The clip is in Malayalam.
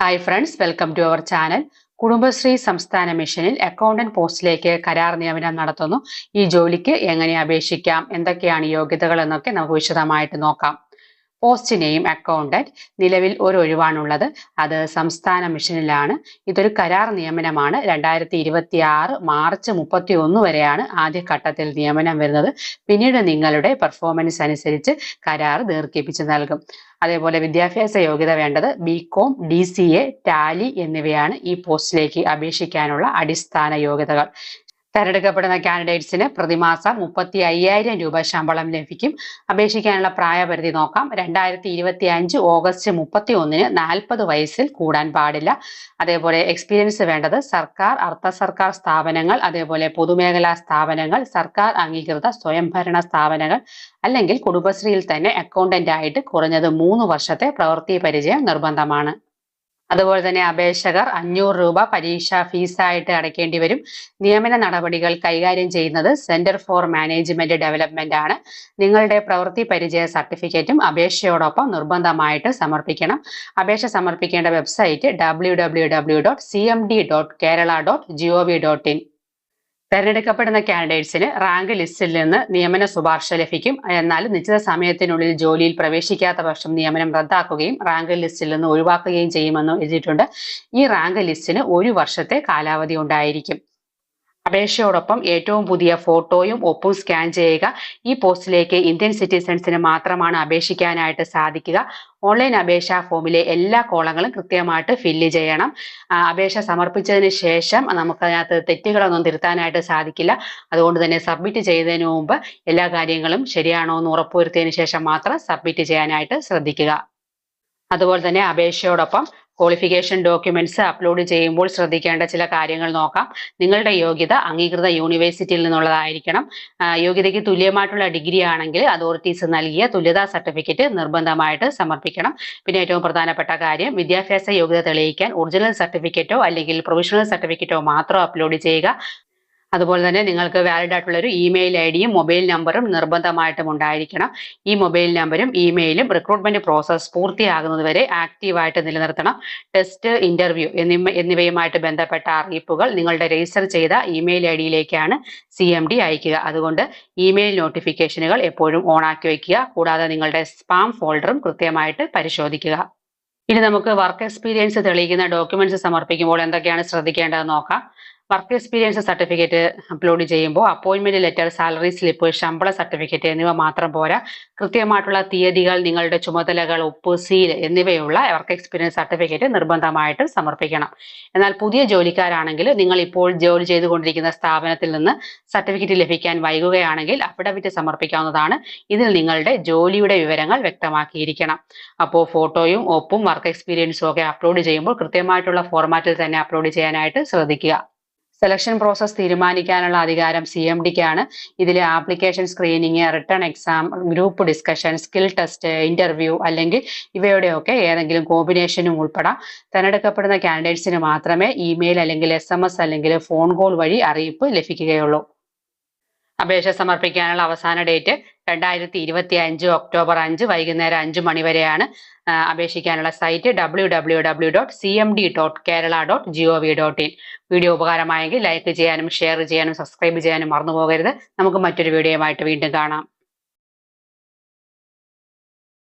Hi friends welcome to our channel Kudumbashree സംസ്ഥാന മിഷനിൽ അക്കൗണ്ടന്റ് പോസ്റ്റിലേക്ക് കരാർ നിയമനം നടത്തുന്നു. ഈ ജോലിക്ക് എങ്ങനെ അപേക്ഷിക്കാം? എന്തൊക്കെയാണ് യോഗ്യതകൾ എന്നൊക്കെ നമുക്ക് വിശദമായിട്ട് നോക്കാം. പോസ്റ്റ് നെയിം അക്കൗണ്ടന്റ് നിലവിൽ ഒരു ഒഴിവാണുള്ളത്. അത് സംസ്ഥാന മിഷനിലാണ്. ഇതൊരു കരാർ നിയമനമാണ്. രണ്ടായിരത്തി ഇരുപത്തി ആറ് മാർച്ച് മുപ്പത്തി ഒന്ന് വരെയാണ് ആദ്യഘട്ടത്തിൽ നിയമനം വരുന്നത്. പിന്നീട് നിങ്ങളുടെ പെർഫോമൻസ് അനുസരിച്ച് കരാർ ദീർഘിപ്പിച്ച് നൽകും. അതേപോലെ വിദ്യാഭ്യാസ യോഗ്യത വേണ്ടത് B com D C A tally എന്നിവയാണ് ഈ പോസ്റ്റിലേക്ക് അപേക്ഷിക്കാനുള്ള അടിസ്ഥാന യോഗ്യതകൾ. തെരഞ്ഞെടുക്കപ്പെടുന്ന കാൻഡിഡേറ്റ്സിന് പ്രതിമാസം മുപ്പത്തി അയ്യായിരം രൂപ ശമ്പളം ലഭിക്കും. അപേക്ഷിക്കാനുള്ള പ്രായപരിധി നോക്കാം. രണ്ടായിരത്തി ഇരുപത്തി അഞ്ച് ഓഗസ്റ്റ് മുപ്പത്തി ഒന്നിന് നാൽപ്പത് വയസ്സിൽ കൂടാൻ പാടില്ല. അതേപോലെ എക്സ്പീരിയൻസ് വേണ്ടത് സർക്കാർ അർദ്ധ സർക്കാർ സ്ഥാപനങ്ങൾ അതേപോലെ പൊതുമേഖലാ സ്ഥാപനങ്ങൾ സർക്കാർ അംഗീകൃത സ്വയംഭരണ സ്ഥാപനങ്ങൾ അല്ലെങ്കിൽ കുടുംബശ്രീയിൽ തന്നെ അക്കൗണ്ടന്റ് ആയിട്ട് കുറഞ്ഞത് മൂന്ന് വർഷത്തെ പ്രവൃത്തി പരിചയം നിർബന്ധമാണ്. അതുപോലെ തന്നെ അപേക്ഷകർ അഞ്ഞൂറ് രൂപ പരീക്ഷാ ഫീസായിട്ട് അടയ്ക്കേണ്ടി വരും. നിയമന നടപടികൾ കൈകാര്യം ചെയ്യുന്നത് സെന്റർ ഫോർ മാനേജ്മെന്റ് ഡെവലപ്മെന്റ് ആണ്. നിങ്ങളുടെ പ്രവൃത്തി പരിചയ സർട്ടിഫിക്കറ്റും അപേക്ഷയോടൊപ്പം നിർബന്ധമായിട്ട് സമർപ്പിക്കണം. അപേക്ഷ സമർപ്പിക്കേണ്ട website W W W dot C M D dot Kerala dot G O V dot in തെരഞ്ഞെടുക്കപ്പെടുന്ന കാൻഡിഡേറ്റ്സിന് റാങ്ക് ലിസ്റ്റിൽ നിന്ന് നിയമന ശുപാർശ ലഭിക്കും. എന്നാൽ നിശ്ചിത സമയത്തിനുള്ളിൽ ജോലിയിൽ പ്രവേശിക്കാത്ത പക്ഷം നിയമനം റദ്ദാക്കുകയും റാങ്ക് ലിസ്റ്റിൽ നിന്ന് ഒഴിവാക്കുകയും ചെയ്യുമെന്ന് എഴുതിയിട്ടുണ്ട്. ഈ റാങ്ക് ലിസ്റ്റിന് ഒരു വർഷത്തെ കാലാവധി ഉണ്ടായിരിക്കും. അപേക്ഷയോടൊപ്പം ഏറ്റവും പുതിയ ഫോട്ടോയും ഒപ്പും സ്കാൻ ചെയ്യുക. ഈ പോസ്റ്റിലേക്ക് ഇന്ത്യൻ സിറ്റിസൺസിന് മാത്രമാണ് അപേക്ഷിക്കാനായിട്ട് സാധിക്കുക. ഓൺലൈൻ അപേക്ഷാ ഫോമിലെ എല്ലാ കോളങ്ങളും കൃത്യമായിട്ട് ഫില്ല് ചെയ്യണം. അപേക്ഷ സമർപ്പിച്ചതിന് ശേഷം നമുക്ക് അതിനകത്ത് തെറ്റുകളൊന്നും തിരുത്താനായിട്ട് സാധിക്കില്ല. അതുകൊണ്ട് തന്നെ സബ്മിറ്റ് ചെയ്തതിന് മുമ്പ് എല്ലാ കാര്യങ്ങളും ശരിയാണോ എന്ന് ഉറപ്പുവരുത്തിയതിന് ശേഷം മാത്രം സബ്മിറ്റ് ചെയ്യാനായിട്ട് ശ്രദ്ധിക്കുക. അതുപോലെ തന്നെ അപേക്ഷയോടൊപ്പം ക്വാളിഫിക്കേഷൻ ഡോക്യുമെന്റ്സ് അപ്ലോഡ് ചെയ്യുമ്പോൾ ശ്രദ്ധിക്കേണ്ട ചില കാര്യങ്ങൾ നോക്കാം. നിങ്ങളുടെ യോഗ്യത അംഗീകൃത യൂണിവേഴ്സിറ്റിയിൽ നിന്നുള്ളതായിരിക്കണം. യോഗ്യതയ്ക്ക് തുല്യമായിട്ടുള്ള ഡിഗ്രി ആണെങ്കിൽ അതോറിറ്റീസ് നൽകിയ തുല്യതാ സർട്ടിഫിക്കറ്റ് നിർബന്ധമായിട്ട് സമർപ്പിക്കണം. പിന്നെ ഏറ്റവും പ്രധാനപ്പെട്ട കാര്യം വിദ്യാഭ്യാസ യോഗ്യത തെളിയിക്കാൻ ഒറിജിനൽ സർട്ടിഫിക്കറ്റോ അല്ലെങ്കിൽ പ്രൊവിഷണൽ സർട്ടിഫിക്കറ്റോ മാത്രം അപ്ലോഡ് ചെയ്യുക. അതുപോലെ തന്നെ നിങ്ങൾക്ക് വാലിഡ് ആയിട്ടുള്ള ഒരു ഇമെയിൽ ഐ ഡിയും മൊബൈൽ നമ്പറും നിർബന്ധമായിട്ടും ഉണ്ടായിരിക്കണം. ഈ മൊബൈൽ നമ്പറും ഇമെയിലും റിക്രൂട്ട്മെന്റ് പ്രോസസ് പൂർത്തിയാകുന്നതുവരെ ആക്റ്റീവായിട്ട് നിലനിർത്തണം. ടെസ്റ്റ് ഇന്റർവ്യൂ എന്നിവ എന്നിവയുമായിട്ട് ബന്ധപ്പെട്ട അറിയിപ്പുകൾ നിങ്ങളുടെ രജിസ്റ്റർ ചെയ്ത ഇമെയിൽ ഐ ഡിയിലേക്കാണ് സി എം ഡി അയക്കുക. അതുകൊണ്ട് ഇമെയിൽ നോട്ടിഫിക്കേഷനുകൾ എപ്പോഴും ഓൺ ആക്കി വയ്ക്കുക. കൂടാതെ നിങ്ങളുടെ സ്പാം ഫോൾഡറും കൃത്യമായിട്ട് പരിശോധിക്കുക. ഇനി നമുക്ക് വർക്ക് എക്സ്പീരിയൻസ് തെളിയിക്കുന്ന ഡോക്യുമെന്റ്സ് സമർപ്പിക്കുമ്പോൾ എന്തൊക്കെയാണ് ശ്രദ്ധിക്കേണ്ടതെന്ന് നോക്കാം. വർക്ക് എക്സ്പീരിയൻസ് സർട്ടിഫിക്കറ്റ് അപ്ലോഡ് ചെയ്യുമ്പോൾ അപ്പോയിൻമെന്റ് ലെറ്റർ സാലറി സ്ലിപ്പ് ശമ്പള സർട്ടിഫിക്കറ്റ് എന്നിവ മാത്രം പോരാ. കൃത്യമായിട്ടുള്ള തീയതികൾ നിങ്ങളുടെ ചുമതലകൾ ഒപ്പ് സീൽ എന്നിവയുള്ള വർക്ക് എക്സ്പീരിയൻസ് സർട്ടിഫിക്കറ്റ് നിർബന്ധമായിട്ട് സമർപ്പിക്കണം. എന്നാൽ പുതിയ ജോലിക്കാരാണെങ്കിൽ നിങ്ങൾ ഇപ്പോൾ ജോലി ചെയ്തുകൊണ്ടിരിക്കുന്ന സ്ഥാപനത്തിൽ നിന്ന് സർട്ടിഫിക്കറ്റ് ലഭിക്കാൻ വൈകുകയാണെങ്കിൽ അഫിഡവിറ്റ് സമർപ്പിക്കാവുന്നതാണ്. ഇതിൽ നിങ്ങളുടെ ജോലിയുടെ വിവരങ്ങൾ വ്യക്തമാക്കിയിരിക്കണം. അപ്പോൾ ഫോട്ടോയും ഒപ്പും വർക്ക് എക്സ്പീരിയൻസും ഒക്കെ അപ്ലോഡ് ചെയ്യുമ്പോൾ കൃത്യമായിട്ടുള്ള ഫോർമാറ്റിൽ തന്നെ അപ്ലോഡ് ചെയ്യാനായിട്ട് ശ്രദ്ധിക്കുക. സെലക്ഷൻ പ്രോസസ് തീരുമാനിക്കാനുള്ള അധികാരം സി എം ഡിക്കാണ് ഇതിൽ application screening written exam group discussion skill test interview അല്ലെങ്കിൽ ഇവയുടെയൊക്കെ ഏതെങ്കിലും കോമ്പിനേഷനും ഉൾപ്പെടാം. തിരഞ്ഞെടുക്കപ്പെടുന്ന കാൻഡിഡേറ്റ്സിന് മാത്രമേ ഇമെയിൽ അല്ലെങ്കിൽ എസ് അല്ലെങ്കിൽ ഫോൺ കോൾ വഴി അറിയിപ്പ് ലഭിക്കുകയുള്ളൂ. അപേക്ഷ സമർപ്പിക്കാനുള്ള അവസാന ഡേറ്റ് രണ്ടായിരത്തി ഇരുപത്തി അഞ്ച് ഒക്ടോബർ അഞ്ച് വൈകുന്നേരം അഞ്ച് മണി വരെയാണ് അപേക്ഷിക്കാനുള്ള site W W W dot C M D dot Kerala dot G O V dot in video ഉപകാരമായെങ്കിൽ like ചെയ്യാനും ഷെയർ ചെയ്യാനും സബ്സ്ക്രൈബ് ചെയ്യാനും മറന്നു പോകരുത് നമുക്ക് മറ്റൊരു വീഡിയോയുമായിട്ട് വീണ്ടും കാണാം.